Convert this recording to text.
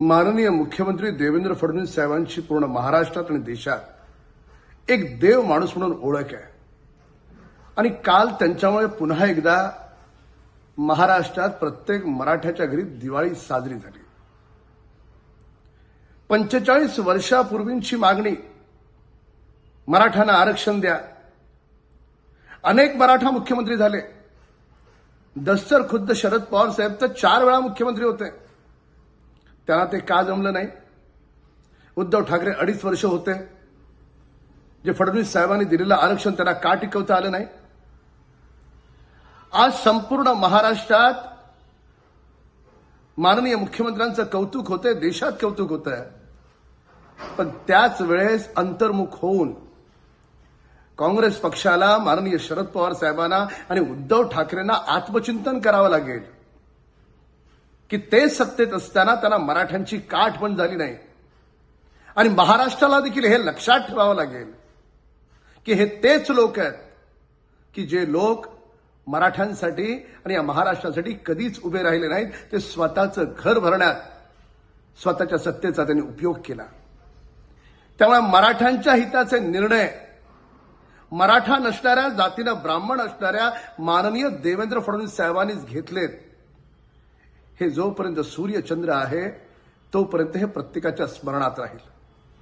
माननीय मुख्यमंत्री देवेंद्र फडणवीस साहेबांची पूर्ण महाराष्ट्रात आणि देशात एक देव माणूस म्हणून ओळख आहे. आणि काल त्यांच्यामुळे पुन्हा एकदा महाराष्ट्रात प्रत्येक मराठ्याच्या घरी दिवाळी साजरी झाली. पंचेचाळीस वर्षापूर्वींची मागणी मराठ्यांना आरक्षण द्या. अनेक मराठा मुख्यमंत्री झाले. दस्तर खुद्द शरद पवार साहेब तर चार वेळा मुख्यमंत्री होते. त्याला ते का जमलं नाही? उद्धव ठाकरे अडीच वर्ष होते. जे फडणवीस साहेबांनी दिलेलं आरक्षण त्यांना का टिकवता आलं नाही? आज संपूर्ण महाराष्ट्रात माननीय मुख्यमंत्र्यांचं कौतुक होतंय देशात कौतुक होत आहे पण त्याच वेळेस अंतर्मुख होऊन काँग्रेस पक्षाला माननीय शरद पवार साहेबांना आणि उद्धव ठाकरेंना आत्मचिंतन करावं लागेल. की ते सत्तेत असताना त्यांना मराठ्यांची काठ पण झाली नाही. आणि महाराष्ट्राला देखील हे लक्षात ठेवावं लागेल की हे तेच लोक आहेत की जे लोक मराठ्यांसाठी आणि या महाराष्ट्रासाठी कधीच उभे राहिले नाहीत. ते स्वतःचं घर भरण्यात स्वतःच्या सत्तेचा त्यांनी उपयोग केला. त्यामुळे मराठ्यांच्या हिताचे निर्णय मराठा नसणाऱ्या जातीनं ब्राह्मण असणाऱ्या माननीय देवेंद्र फडणवीस साहेबांनीच घेतलेत. हे जोपर्यंत सूर्यचंद्र आहे तोपर्यंत हे प्रत्येकाच्या स्मरणात राहील.